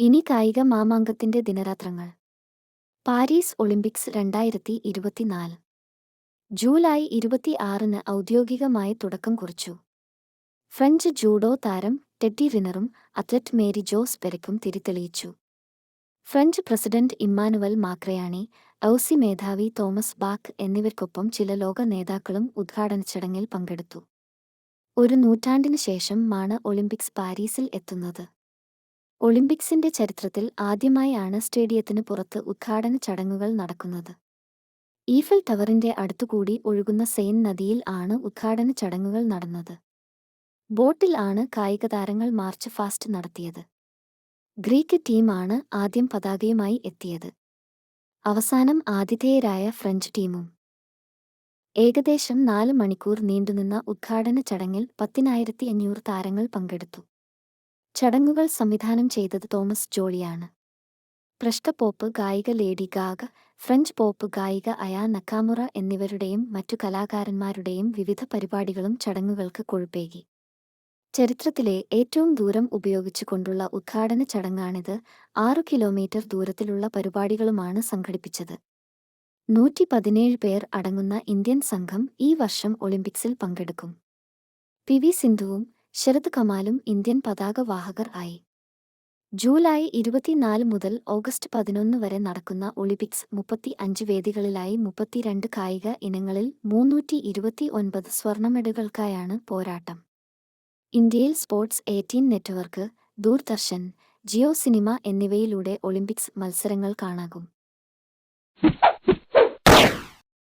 ഇനി കായിക മാമാങ്കത്തിന്റെ ദിനരാത്രങ്ങൾ. പാരീസ് ഒളിമ്പിക്സ് രണ്ടായിരത്തി ഇരുപത്തിനാല്. ജൂലൈ ഇരുപത്തി ആറിന് ഔദ്യോഗികമായി തുടക്കം കുറിച്ചു. ഫ്രഞ്ച് ജൂഡോ താരം ടെഡ്ഡി റിനറും അത്ലറ്റ് മേരി ജോസ് പെരക്കും തിരിതെളിയിച്ചു. ഫ്രഞ്ച് പ്രസിഡന്റ് ഇമ്മാനുവൽ മാക്രയാണി ഔസി മേധാവി തോമസ് ബാക്ക് എന്നിവർക്കൊപ്പം ചില ലോക നേതാക്കളും ഉദ്ഘാടന ചടങ്ങിൽ പങ്കെടുത്തു. ഒരു നൂറ്റാണ്ടിനു ശേഷം മാണ് ഒളിമ്പിക്സ് പാരീസിൽ എത്തുന്നത്. ഒളിമ്പിക്സിന്റെ ചരിത്രത്തിൽ ആദ്യമായാണ് സ്റ്റേഡിയത്തിന് പുറത്ത് ഉദ്ഘാടന ചടങ്ങുകൾ നടക്കുന്നത്. ഈഫൽ ടവറിന്റെ അടുത്തുകൂടി ഒഴുകുന്ന സെയിൻ നദിയിൽ ആണ് ഉദ്ഘാടന ചടങ്ങുകൾ നടന്നത്. ബോട്ടിൽ ആണ് കായിക താരങ്ങൾ മാർച്ച് ഫാസ്റ്റ് നടത്തിയത്. ഗ്രീക്ക് ടീമാണ് ആദ്യം പതാകയുമായി എത്തിയത്. അവസാനം ആതിഥേയരായ ഫ്രഞ്ച് ടീമും. ഏകദേശം നാല് മണിക്കൂർ നീണ്ടുനിന്ന ഉദ്ഘാടന ചടങ്ങിൽ പത്തിനായിരത്തി അഞ്ഞൂറ് താരങ്ങൾ പങ്കെടുത്തു. ചടങ്ങുകൾ സംവിധാനം ചെയ്തത് തോമസ് ജോളിയാണ്. പ്രഷ്ട പോപ്പ് ഗായിക ലേഡി ഗാഗ ഫ്രഞ്ച് പോപ്പ് ഗായിക അയാ നക്കാമുറ എന്നിവരുടെയും മറ്റു കലാകാരന്മാരുടെയും വിവിധ പരിപാടികളും ചടങ്ങുകൾക്ക് കൊഴുപ്പേകി. ചരിത്രത്തിലെ ഏറ്റവും ദൂരം ഉപയോഗിച്ചുകൊണ്ടുള്ള ഉദ്ഘാടന ചടങ്ങാണിത്. ആറു കിലോമീറ്റർ ദൂരത്തിലുള്ള പരിപാടികളുമാണ് സംഘടിപ്പിച്ചത്. നൂറ്റി പതിനേഴ് പേർ അടങ്ങുന്ന ഇന്ത്യൻ സംഘം ഈ വർഷം ഒളിമ്പിക്സിൽ പങ്കെടുക്കും. പി വി സിന്ധുവും ശരത് കമാലും ഇന്ത്യൻ പതാക പതാകവാഹകർ ആയി. ജൂലൈ ഇരുപത്തിനാല് മുതൽ ഓഗസ്റ്റ് പതിനൊന്ന് വരെ നടക്കുന്ന ഒളിമ്പിക്സ് മുപ്പത്തി അഞ്ച് വേദികളിലായി മുപ്പത്തിരണ്ട് കായിക ഇനങ്ങളിൽ മൂന്നൂറ്റി ഇരുപത്തി ഒൻപത് സ്വർണമെഡലുകൾക്കായാണ് പോരാട്ടം. ഇന്ത്യയിൽ Sports eighteen network Doordarshan Jio cinema എന്നിവയിലൂടെ ഒളിമ്പിക്സ് മത്സരങ്ങൾ കാണാകും.